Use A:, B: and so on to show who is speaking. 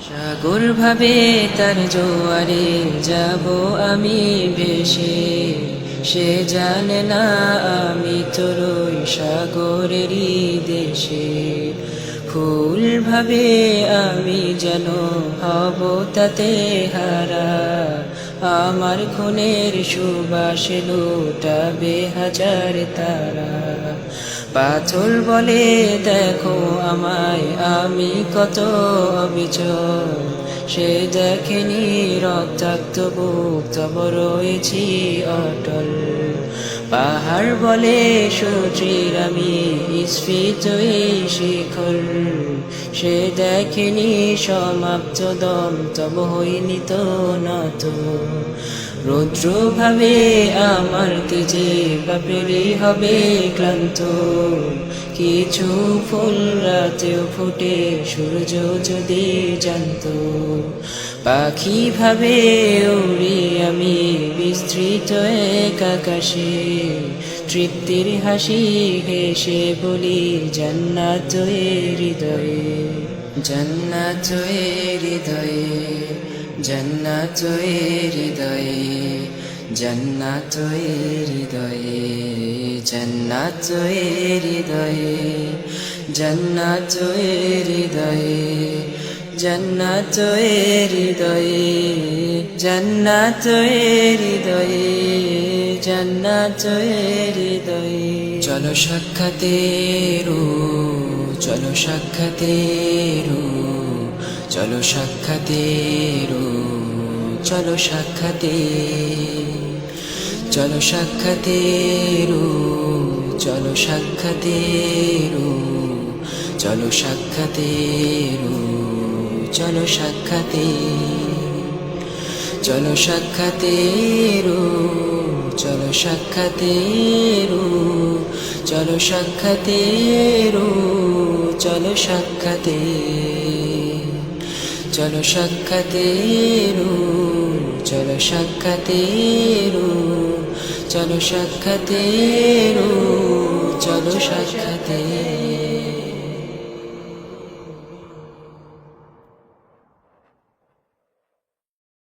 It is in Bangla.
A: সাগর ভাবে তার জোয়ারে যাব আমি ভেসে। সে জানে না আমি তোরই সাগরেরই দেশে। ফুল ভাবে আমি যেন হব তাতে হারা। আমার খুনের সুবাসে লুটাবে হাজার তারা। পাথর বলে দেখো আমায় আমি কত অবিচল। সে দেখেনি রক্তাক্ত বুক তব রয়েছি অটল। পাহাড় বলে সূর্যের আমি স্ফীত শিখর। সে দেখেনি সমাপ্ত দম, তব হইনি তো নত। রৌদ্র ভাবে আমার তেজে বাপেরই হবে ক্লান্ত। কিছু ফুল রাতেও ফুটে, সূর্য যদি জানত। পাখি ভাবে উড়ি আমি বিস্তৃত এক আকাশে তৃপ্তির হাসি হেসে বলি, জান্নাত হৃদয়ে জান্নাত হৃদয়ে জান্নাত হৃদয়ে জান্নাত হৃদয়ে জান্নাত হৃদয়ে জান্নাত হৃদয়ে জান্নাত হৃদয়ে জান্নাত হৃদয়ে জান্নাত হৃদয়ে। চলো সাক্ষাতে রু চলো সাক্ষাতে রু চলো সাক্ষাতে রু চলো সাক্ষাতে চলো সাক্ষাতে রু চলো সাক্ষাতে রু চলো সাক্ষাতে রু চলো সাক্ষাতে চলো সাক্ষাতে রু চলো সাক্ষাতে রু চলো সাক্ষাতে রু চলো সাক্ষাতে চলো সাক্ষাতে রু চলো সাক্ষাতে রু চলো সাক্ষাতে রু চলো সাক্ষাতে